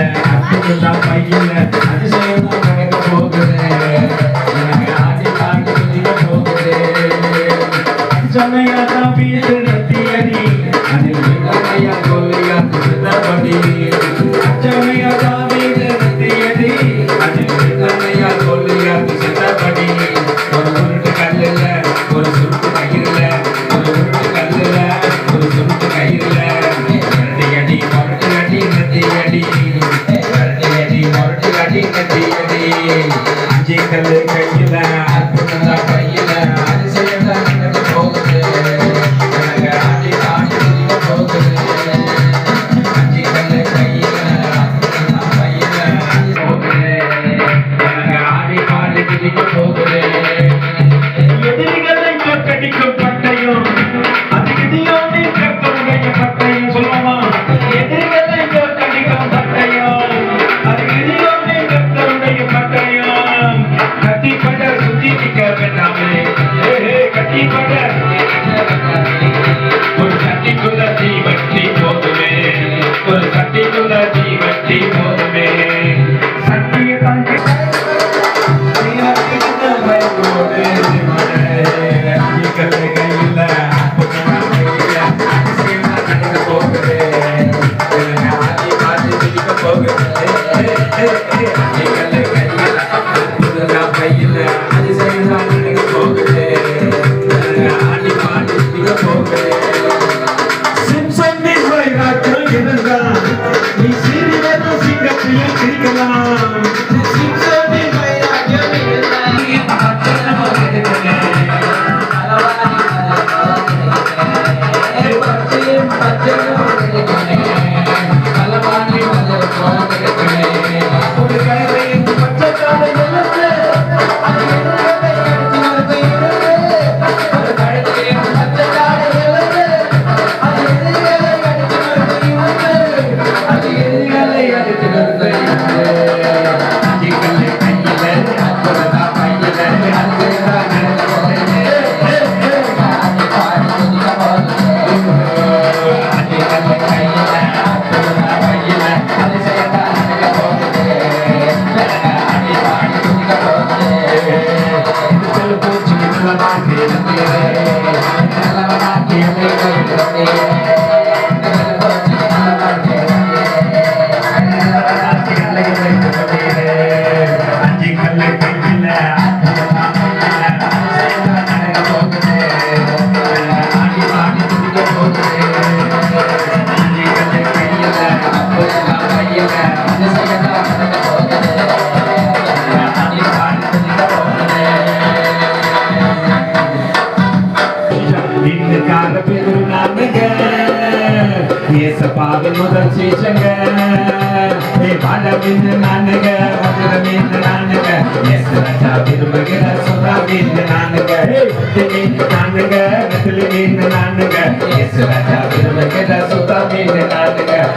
அற்புதம் பையில அது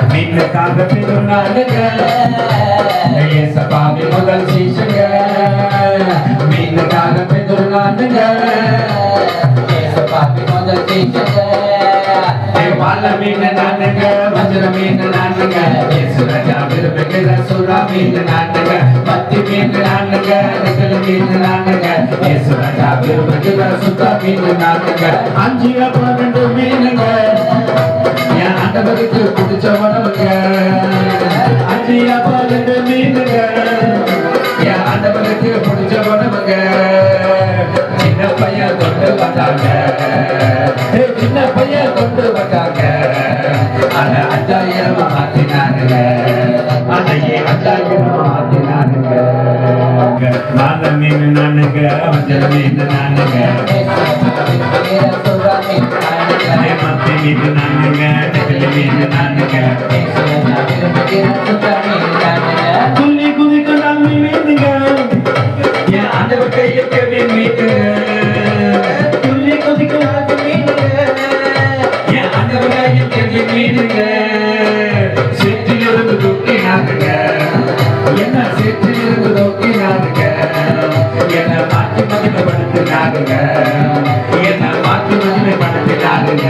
நானுங்க மீனுக்காக பெருநாளுங்க ஏசப்பாவின் முதல் சீசங்க மீனுக்காக பெருநாளுங்க வாழ மீன் நானுங்க வஜ்ர மீன் நானுங்க இயேசு ராஜா விரும்புகிற சுறா மீன் நானுங்க பத்தி மீன் நானுங்க நெக்கல் மீன் நானுங்க இயேசு ராஜா விரும்புகிற சுறா மீன் நானுங்க அஞ்சு பன்னெண்டு மீனுங்க என் ஆண்டவருக்கு பிடிச்ச உணவுங்க அஞ்சு பாருங்க மீனுங்க என் ஆண்டவருக்கு பிடிச்ச உணவுங்க சின்ன பையன் கொண்டு வந்தாங்க. சின்ன பையன் கொண்டு வந்தாங்க. அத அஞ்சாயிரம் மாத்தினானுங்க அதையே அஞ்சாயிரம் மாத்தினானுங்க வாழ மீன் நானுங்க வஞ்சர மீன் நானுங்க மத்தி மீன் நானுங்க நெக்கிலி மீன் நானுங்க துள்ளி குதிக்க நம்பி மீனுங்க என் அந்த கையில் கவின் மீனுங்க लागग येन मातु नन्ने मनसे लागग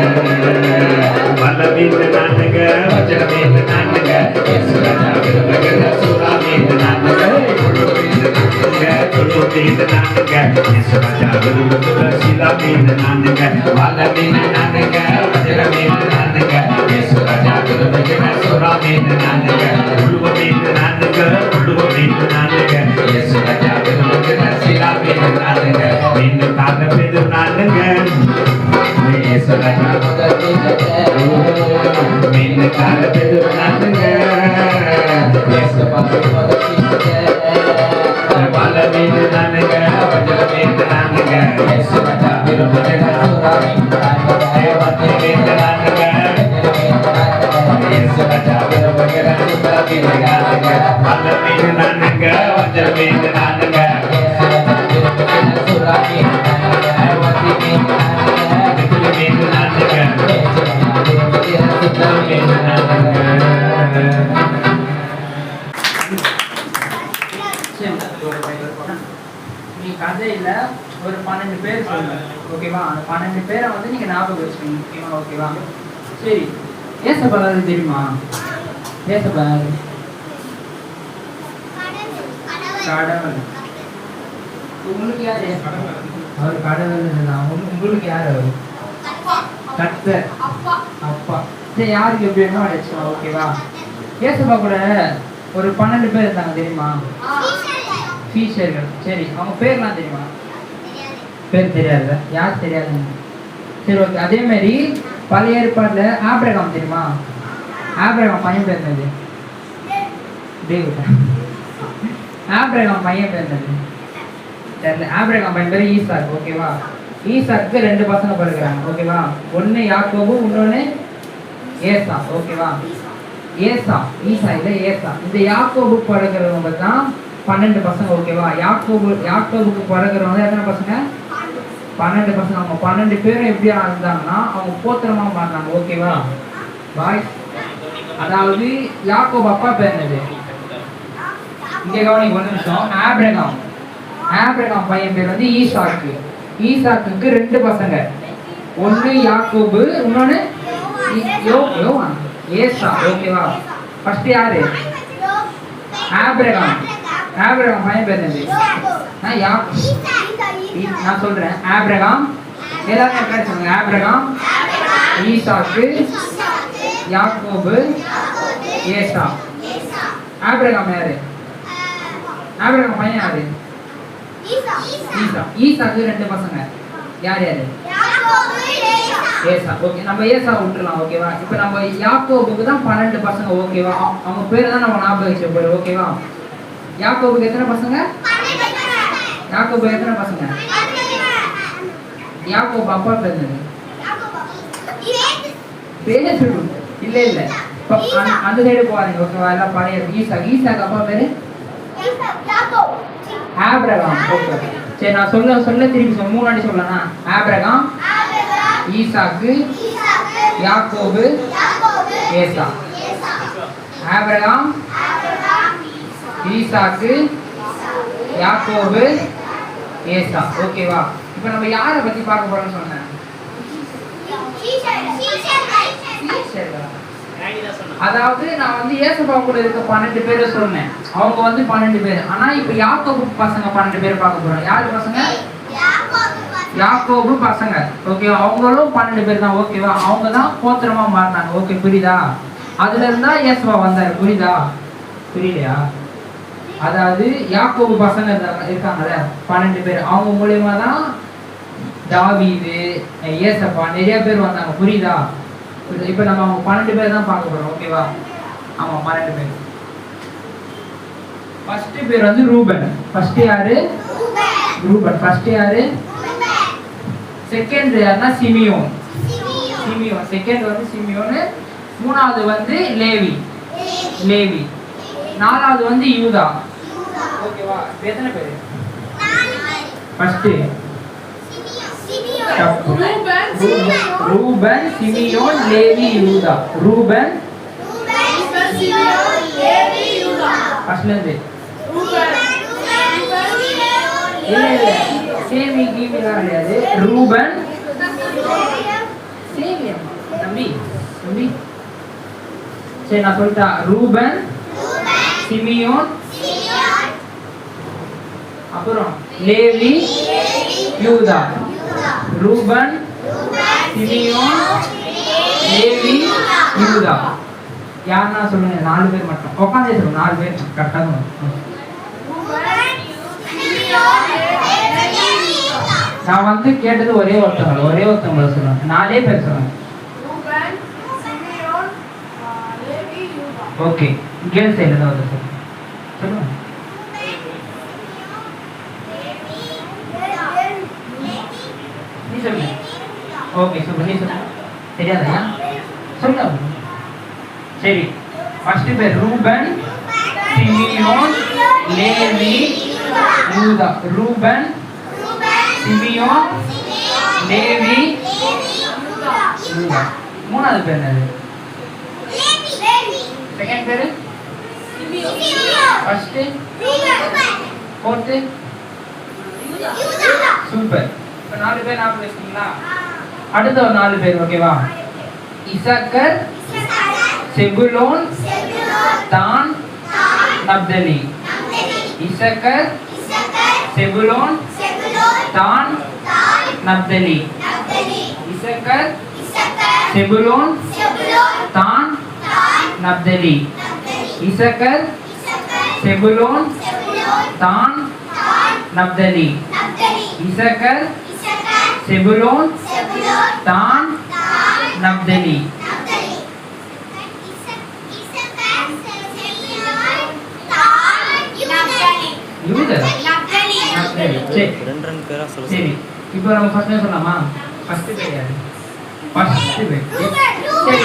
बलवीन नानग वचन मेन नानग येसु राजा विरमग सुरा मेन नानग गुरु मेन नानग येसु राजा विरमग शिला मेन नानग वाल मेन नानग वज़न मेन नानग येसु राजा विरमग सुरा मेन नानग गुरु मेन नानग गुरु मेन नानग येसु राजा இயேசு ராஜா விரும்புகிற சிலா மீன் நானுங்க மீன் காக்க பெரு நானுங்க இயேசு ராஜா மீன் காக்க பெரு நானுங்க இயேசு வாழ மீன் நானுங்க வஜர மீன் நானுங்க இயேசு ராஜா விரும்புகிற சுறா மீன் தேவத்தை மீன் நானுங்க இயேசு ராஜா விரும்புகிற சுறா மீன் நானுங்க வாழ மீன் நானுங்க வஜர மீன் நானுங்க வெற்றி ஒரு பன்னெண்டு பேர் சொல்லுங்க. ஓகேவா? அந்த பன்னெண்டு பேரை வந்து நீங்க ஞாபகம் வச்சுக்கணும் ஓகேவா? ஓகேவா? சரி. ஏசப்படாது தெரியுமா? ஏசப்படாது கடவுள். உங்களுக்கு யாரு? அவர் கடவுள் உங்களுக்கு யார் அவர்? கர்த்தர். அப்பா. சரி யாருக்கு எப்படி வேணுமோ அடிச்சுக்கலாம் ஓகேவா? ஏசப்பா கூட ஒரு பன்னெண்டு பேர் இருந்தாங்க தெரியுமா? டீச்சர்கள் சரி அவங்க பேர்லாம் தெரியுமா? பேர் தெரியாதுல்ல? யார் தெரியாதுங்க சரி ஓகே அதே மாதிரி பழைய ஏற்பாட்டில் ஆப்ரகாம் தெரியுமா? ஆப்ரகாம் பையன் பேர் என்னது? டேவிட். ஆப்ரகாம் பையன் பேர் என்னது? தெரியல. ஆப்ரகாம் பையன் பேர் ஈசாக். ஓகேவா ஈசாக்கு ரெண்டு பசங்க பிறகுறாங்க ஓகேவா ஒன்று யாக்கோபு இன்னொன்று ஏசா. ஓகேவா ஏசா. ஈசா இல்லை ஏசா. இந்த யாக்கோபு பிறகுறவங்க தான் பன்னெண்டு பசங்க. ஓகேவா யாக்கோபு யாக்கோபுக்கு பிறகுறவங்க எத்தனை பசங்க? பன்னெண்டு பசங்க அவங்க பன்னெண்டு பேரும் எப்படியா இருந்தாங்கன்னா அவங்க போத்திரமா மாறினாங்க. ஓகேவா பாய் அதாவது யாக்கோபு அப்பா பேர் என்னது? இங்க கவனிங்க ஒரு நிமிஷம். ஆப்ரகாம். ஆப்ரகாம் பையன் பேர் வந்து ஈசாக்கு. ஈசாக்குக்கு ரெண்டு பசங்க. ஒன்னு யாக்கோபு யோவான். ஏசா. ஓகேவா ஃபர்ஸ்ட் யாரு? ஆப்ரகாம். ஆப்ரகாம் பையன் பேர் என்னது? ஆ, யா ஈ- நான் சொல்றேன். ஆப்ரகாம். எல்லாரும் என் பேர் சொல்லுங்க. Abraham. Isaac. Jacob. Esau. Abraham யாரு? ஆப்ரகாம் பையன் யாரு? ஈசா. ஈசாக்கு ரெண்டு பசங்க. யார் யாரு? ஏசா. ஓகே. நம்ம ஏசா விட்டுலாம் ஓகேவா? இப்போ நம்ம யாக்கோபுக்கு தான் பன்னெண்டு பசங்க. ஓகேவா? அவங்க பேர் தான் நம்ம ஞாபகம் வச்ச பேர் ஓகேவா? யாக்கோபுக்கு எத்தனை பசங்க? யாக்கோபு எத்தனை பசங்க? யாக்கோபு அப்பா பேர் என்னது? பேர் இல்ல இல்ல. அந்த- சைடு போவாதீங்க ஓகேவா எல்லாம் பழைய ஈசா ஈசாக்கு அப்பா பேரு? ஆப்ரகாம். ஓகே சரி நான் சொல்ல சொல்ல திருப்பி சொல்ல. மூணாண்டி சொல்லலாம் Abraham Isaac Jacob Esau. Abraham Isaac Jacob ஏசா ஓகேவா இப்போ நம்ம யாரை பத்தி பார்க்க போறோம்னு சொன்னேன்? அதாவது நான் வந்து ஏசப்பா கூட இருக்க பன்னெண்டு பேரை சொன்னேன். அவங்க வந்து பன்னெண்டு பேர். ஆனா இப்போ யாக்கோபு பசங்க பன்னெண்டு பேர் பார்க்க போறோம். யாரு பசங்க? யாக்கோபு பசங்க. ஓகே அவங்களும் பன்னெண்டு பேர் தான். ஓகேவா அவங்க தான் கோத்திரமா மாறினாங்க. ஓகே புரியுதா? அதுல இருந்தா ஏசப்பா வந்தாரு. புரியுதா? புரியலையா? அதாவது யாக்கோபு பசங்க இருந்தாங்க இருக்காங்கல்ல பன்னெண்டு பேர். அவங்க மூலயமா தான் தாவீது ஏசப்பா நிறைய பேர் வந்தாங்க. புரியுதா? புரியுதா? இப்ப நம்ம அவங்க பன்னெண்டு பேர் தான் பார்க்க போறோம். ஓகேவா ஆமா பன்னெண்டு பேர். ஃபர்ஸ்ட் பேர் வந்து ரூபன். ஃபர்ஸ்ட் யாரு? ரூபன். ஃபர்ஸ்ட் யாரு? செகண்ட் யாருன்னா சிமியோன். சிமியோன். செகண்ட் வந்து சிமியோனு. மூணாவது வந்து லேவி. லேவி. நாலாவது வந்து யூதா. ஓகேவா இப்ப எத்தனை பேர் first Reuben Simeon Levi Judah Reuben ஃபர்ஸ்ட்ல இருந்து இல்ல இல்ல சேமி கீமிலாம் கிடையாது ரூபன் சேமி அம்மா. தம்பி தம்பி சரி நான் சொல்லிட்டா ரூபன் சிமியோன் அப்புறம் Levi Judah Reuben Simeon Levi Judah யாருன்னா சொல்லுங்க நாலு பேர் மட்டும் உட்காந்தே சொல்லுங்க நாலு பேர் கரெக்டாக நான் வந்து கேட்டது ஒரே ஒருத்தவங்க ஒரே ஒருத்தவங்கள சொல்லுங்க நாலே பேர் சொல்லுங்க ஓகே கேர்ள்ஸ் சைடில் தான் வந்து சொல்லுங்க சொல்லுங்க நீ சொல்லுங்க ஓகே நீ சொல்லுங்க தெரியாதா சொல்லுங்க சரி. ஃபர்ஸ்ட் பேர் Reuben Simeon Levi Judah. Reuben Simeon Levi Judah. மூணாவது பேர் என்னது? செகண்ட் பேர்? ஃபர்ஸ்ட் ஃபோர்த்து சூப்பர் இப்போ நாலு பேர் ஞாபகம் வச்சிங்களா அடுத்த ஒரு நாலு பேர் ஓகேவா இசக்கர் செபுலோன் தான் நப்தலி. இசக்கர் செபுலோன் தான் நப்தலி. இசக்கர் செபுலோன் தான் நப்தலி. இசக்கர் செபுலோன் தான் நப்தலி. இசக்கர் செபுலோன் தான் நப்தலி ரெண்டு ரெண்டு பேரா சொல்ல சரி. இப்போ நம்ம ஃபர்ஸ்ட் சொல்லலாமா? ஃபர்ஸ்ட் பேர் யாரு? ஃபர்ஸ்ட் பேர். சரி.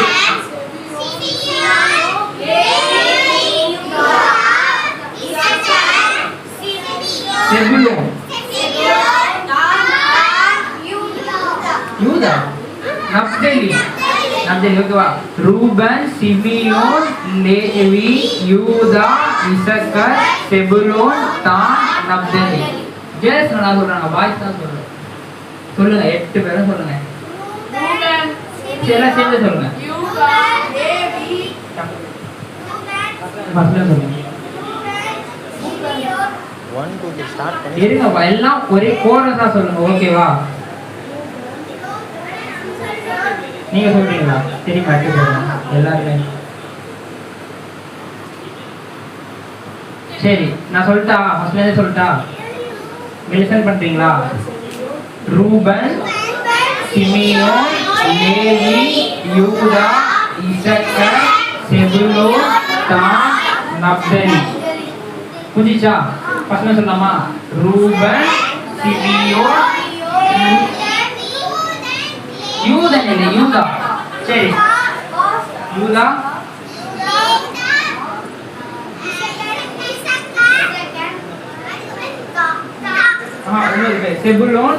செபுலோன் நப்தலி நப்தலி ஓகேவா Reuben Simeon Levi Judah Issachar Zebulun Dan Naphtali ஜேஸ் நல்லா சொல்றாங்க பாய்ஸ் தான் சொல்றேன் சொல்லுங்க எட்டு பேரும் சொல்லுங்க. சரி எல்லாம் சேர்ந்து சொல்லுங்க. இருங்க எல்லாம் ஒரே கோரஸா சொல்லுங்க ஓகேவா நீங்க சொல்றீங்களா? சரி கட்டு போடுங்க. எல்லாருமே. சரி நான் சொல்லிட்டா? ஃபர்ஸ்ட்ல இருந்து சொல்லிட்டா? லிசன் பண்றீங்களா? Reuben Simeon Levi Judah Issachar Zebulun Dan Naphtali. புரிஞ்சிச்சா? ஃபர்ஸ்ட்ல சொல்லலாமா ரூபன் சிமியோன் யூதன் இல்லை யூதா? சரி. யூதா? செபுலோன்?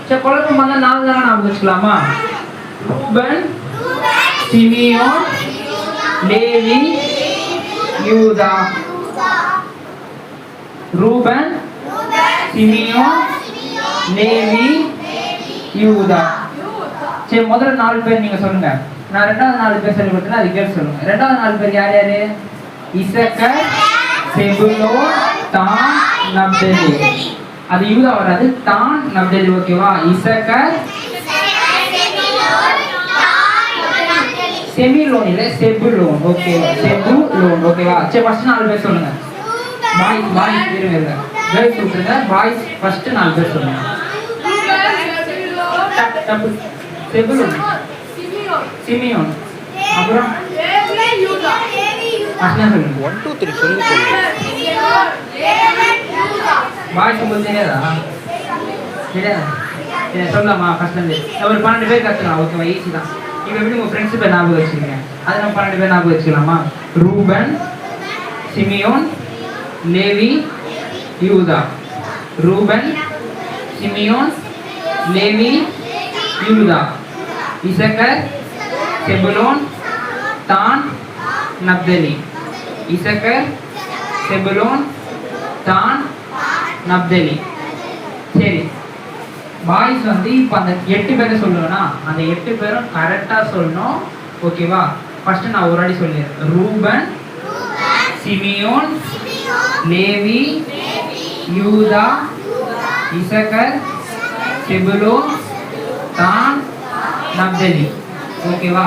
சரி குழப்பம் வந்தா நாலு தானே ஞாபகம் வச்சுக்கலாமா? Reuben Simeon Levi Judah. Reuben Simeon Levi Judah. சரி முதல்ல நாலு பேர் நீங்க சொல்லுங்க. நான் ரெண்டாவது நாலு பேர் சொல்லி கொடுத்தேன் அது கேட்டு சொல்லுங்க. ரெண்டாவது நாலு பேர் யார் யாரு? இசக்க செபுலோ தான் நப்தலி. அது யூதா வராது. தான் நப்தலி ஓகேவா இசக்க இசக்கர் செமிலோன் இல்ல செபுலோன் ஓகே செபுலோன் ஓகேவா சரி ஃபர்ஸ்ட் நாலு பேர் சொல்லுங்க. பாய்ஸ் பாய்ஸ் இருங்க இருங்க. கேர்ள்ஸ் பாய்ஸ் ஃபர்ஸ்ட் நாலு பேர் சொல்லுங்க. செபுலோன். சிமியோன். அப்புறம்? ஃபர்ஸ்ட் ஒன் டூ த்ரீ சொல்லி சொல்லு பாய்ஸ் தெரியாதா தெரியாதா சரி சொல்லலாமா ஃபர்ஸ்ட் இருந்து ஒரு பன்னெண்டு பேர் கற்றுக்கலாம் ஓகேவா ஈஸி தான். இப்போ எப்படி உங்கள் ஃப்ரெண்ட்ஸ் பேர் ஞாபகம் வச்சுக்கோங்க அது நம்ம பன்னெண்டு பேர் ஞாபகம் வச்சுக்கலாமா? Reuben Simeon Levi Judah. Reuben Simeon Levi Judah Issachar Zebulun Dan Naphtali. Issachar செபுலோன் தான் நப்தலி. சரி. பாய்ஸ் வந்து இப்போ அந்த எட்டு பேரை சொல்லுவேன்னா அந்த எட்டு பேரும் கரெக்டாக சொல்லணும். ஓகேவா ஃபர்ஸ்ட் நான் ஒரு அடி சொல்லிடுறேன். Reuben Simeon Levi Judah Issachar Zebulun Dan Naphtali ஓகேவா?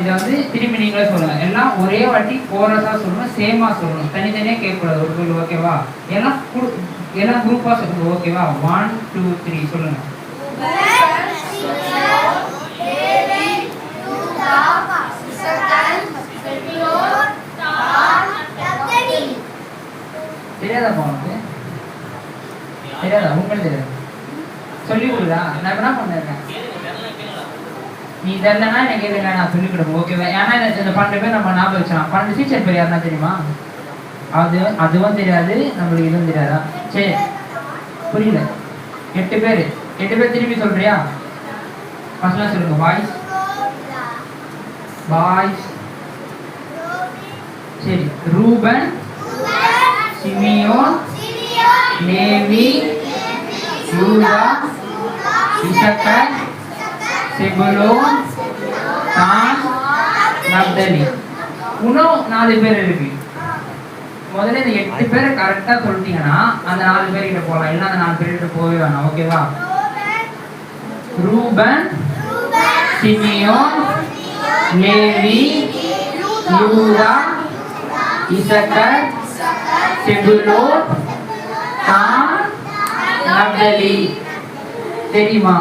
இதை வந்து திரும்பி நீங்களே சொல்லுங்க. எல்லாம் ஒரே வாட்டி கோரஸாக சொல்லணும் சேமா சொல்லணும். தனித்தனியா கேட்கக்கூடாது ஒரு சொல்லு ஓகேவா? எல்லாம் குரு- எல்லாம் குரூப்பா சொல்லுங்க ஓகேவா? ஒன் டூ த்ரீ சொல்லுங்க. தெரியாதாப்பா உங்களுக்கு தெரியாதா? உங்களுக்கு தெரியாது? சொல்லி கொடுடா நான் என்ன பண்ணிருக்கேன்? நீ தெரியலன்னா எனக்கு கேளுங்க நான் சொல்லி கொடுப்பேன் ஓகேவா ஏன்னா இந்த- பன்னெண்டு பேர் நம்ம ஞாபகம் வச்சோம் பன்னெண்டு டீச்சர் பேர் யாருன்னா தெரியுமா? அது அதுவும் தெரியாது நம்மளுக்கு இதுவும் தெரியாதா? சரி. புரியல. எட்டு பேர். எட்டு பேர் திருப்பி சொல்றியா? ஃபர்ஸ்ட்லாம் சொல்லுங்க பாய்ஸ் பாய்ஸ் சரி. Reuben Simeon Levi Judah Issachar Zebulun Dan Naphtali இன்னும் நாலு பேர் இருக்கு முதல்ல இந்த எட்டு பேரை கரெக்டா சொல்லிட்டீங்கன்னா அந்த நாலு பேர்கிட்ட போகலாம் இல்ல அந்த நாலு பேர்கிட்ட போகவே வேணாம். ஓகேவா Reuben Simeon Levi Judah Issachar Zebulun Dan Naphtali. தெரியுமா?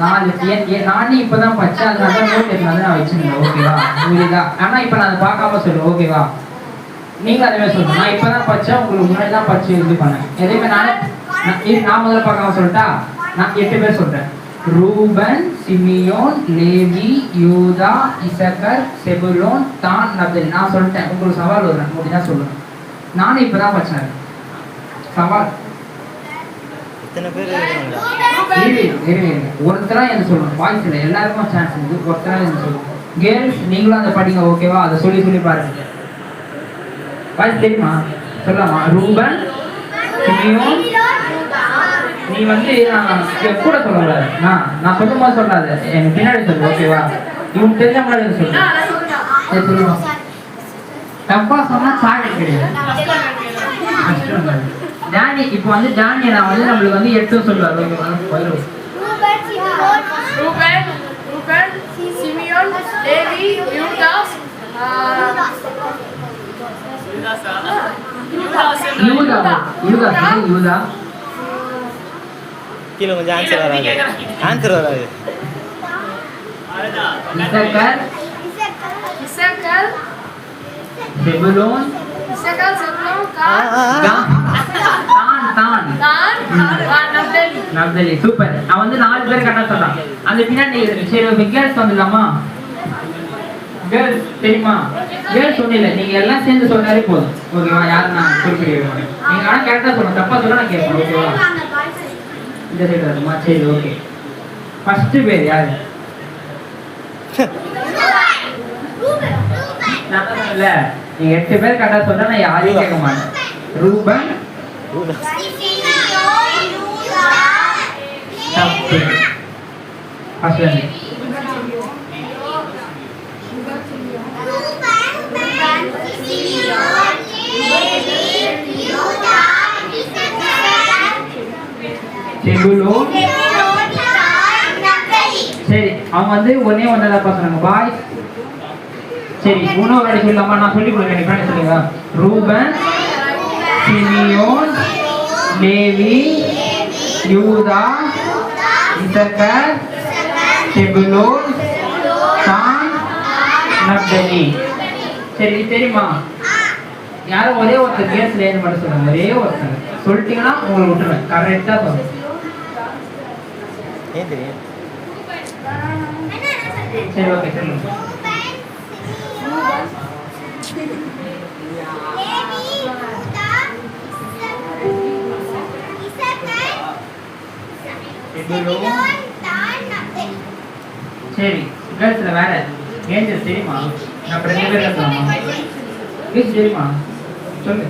நாலு ஏன் நானே இப்பதான் படிச்சேன். அதனால தான் நோட் எடுத்து நான் வச்சிருந்தேன். ஓகேவா புரியுதா? ஆனா இப்ப நான் அதை பார்க்காம சொல்லுவேன் ஓகேவா நீங்க அதே மாதிரி சொல்லுங்க நான் இப்பதான் படிச்சேன். உங்களுக்கு முன்னாடி தான் பச்சை இது பண்ணேன். எதையுமே நானே நான் நான் முதல்ல பார்க்காம சொல்லிட்டா? நான் எட்டு பேர் சொல்றேன். Reuben Simeon Levi Judah Issachar Zebulun Dan Naphtali. நான் சொல்லிட்டேன். உங்களுக்கு சவால் வருவேன் அப்படின்னா சொல்லுவேன் நானும் இப்பதான் படிச்சேன். சவால். இத்தனை பேர். ஒருத்தரா என்ன சொல்லணும்? வாய்ஸ் இல்லை. எல்லாருக்கும் சான்ஸ் இருக்கு. ஒருத்தரா என்ன சொல்லணும்? கேர்ள்ஸ் நீங்களும் அதை படிங்க ஓகேவா அதை சொல்லி சொல்லி பாருங்க. வாய்ஸ் தெரியுமா? சொல்லலாமா? ரூபன் நீ வந்து நான் கூட சொல்லக்கூடாது நான் நான் சொல்லும் போது சொல்லாத. எனக்கு பின்னாடி சொல்லு ஓகேவா இவன் தெரிஞ்ச மாதிரி சொல்லு. சரி சொல்லுமா? தப்பா சொன்னா சாடி கிடையாது. ஜானி இப்போ வந்து ஜானி நான் வந்து நம்மளுக்கு வந்து எட்டு சொல்லுவார். ஓகேவா யூதா யூதா யூதா கீழே கொஞ்சம் ஆன்சர் வராது. ஆன்சர் வராது. இசக்கர் செபுலோன். கா- சூப்பர் அவன் வந்து நாலு பேர் கரெக்டா சொல்றான். அந்த பின்னாடி சரி கேர்ள்ஸ் வந்துடலாமா? கேர்ள்ஸ் தெரியுமா? கேர்ள்ஸ் ஒன்றும் இல்லை நீங்க எல்லாம் சேர்ந்து சொன்னாலே போதும். ஓகேவா? நான் குறிப்பிடுவேன் நீங்க ஆனா கரெக்டா சொல்லணும் தப்பா சொல்ல நான் கேட்பேன். ஓகேவா? இந்த சைடு வருமா? சரி ஓகே ஃபர்ஸ்ட் பேர் யாரு? நான் நீங்க எட்டு பேர் கரெக்டா சொன்னா நான் யாரையும் கேட்க மாட்டேன். ரூபன் தப்பு ஃபர்ஸ்ட் வந்து செகுலோன் சரி அவங்க வந்து ஒன்னே ஒன்னு தான் பாய் சரி இன்னொரு வாட்டி நான் சொல்லி கொடுங்க சொல்லுங்க Reuben. Simeon Levi Judah Issachar Zebulun Dan Naphtali. சரி தெரியுமா? யாரும் ஒரே ஒருத்தர் கேஸ்ல ஏன் மட்டும் சொல்லுங்க ஒரே ஒருத்தர். சொல்லிட்டீங்கன்னா உங்களுக்கு விட்டுருவேன். கரெக்டா சொல்லுங்க ஏன் தெரியும்? சரி ஓகே சொல்லுங்க. சரி கேர்ள்ஸ்ல வேற ஏஞ்சல் தெரியுமா? நான் ரெண்டு பேர் இருக்கலாமா தெரியுமா? சொல்லு.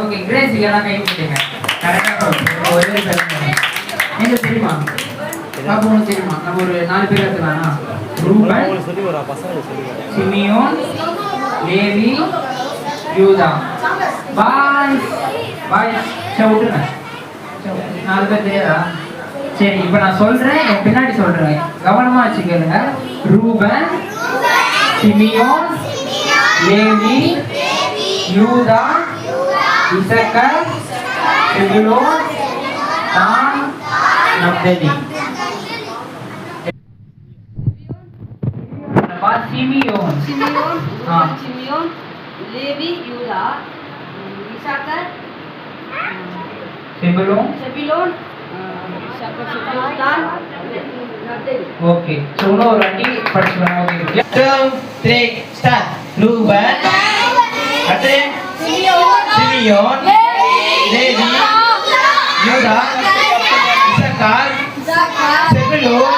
ஓகே கிரேஸ் எல்லாம் கை விட்டுங்க கரெக்டாக ஒரே தெரியுமா? பாப்பா உனக்கு தெரியுமா? நம்ம ஒரு நாலு பேர் எடுத்துக்கலாம் Reuben Simeon Levi Judah bye bye சரி விட்டுருங்க. நாலு பேர் தெரியாதா சரி இப்போ நான் சொல்றேன். என் பின்னாடி சொல்றேன். கவனமா வச்சுக்கோங்க. Reuben Simeon Levi Judah Issachar Zebulun Dan Naphtali. Simeon Simeon Simeon Levi Judah Issachar Zebulun Zebulun okay so இன்னொரு வாட்டி படிச்சுக்கலாம் ஓகே 2 3 ஸ்டார்ட் ரூபன் அடுத்து Simeon Simeon Levi Judah Issachar Zebulun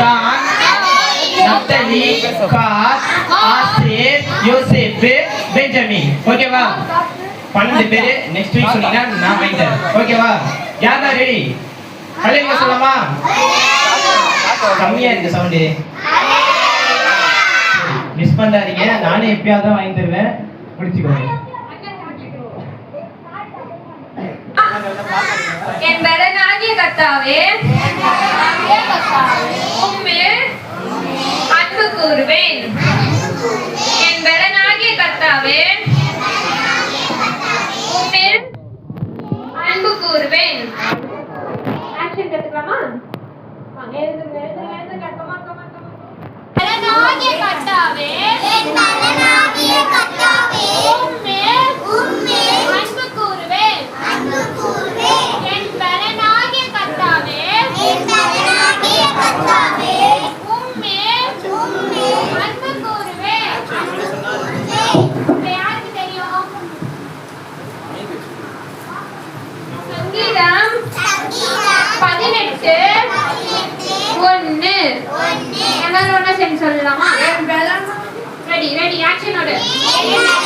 தான் Naphtali Gad Asher Joseph Benjamin. ஓகேவா? பன்னெண்டு பேரு next week சொன்னீங்கன்னா நான் வாங்கி ஓகேவா? யாரா ரெடி ஹalleluya சொல்லலாமா? கம்மியா இருக்கு சவுண்டு மிஸ் பண்ணாதீங்க. நானே எப்பயாவது வாங்கி தருவேன். பிடிச்சிக்கோங்க என் பலனாகிய கர்த்தாவே உம்மில் அன்பு கூறுவேன். என் பலனாகிய கர்த்தாவே அன்பு கூறுவேன். ஆக்ஷன் கத்துக்கலாமா? எழுதுங்க, எழுதுங்க, எழுதுங்க. பலனாகிய கர்த்தாவே உம்மில் அன்பு கூறுவேன் என் பலனாகிய கர்த்தாவே உம்மில் அன்பு கூறுவேன் இப்ப யாருக்கு தெரியும் சங்கீதம் பதினெட்டு ஒன்னு எல்லாரும் ஒண்ணா சேர்ந்து சொல்லலாமா? ரெடி ரெடி ஆக்ஷனோட இன்னொரு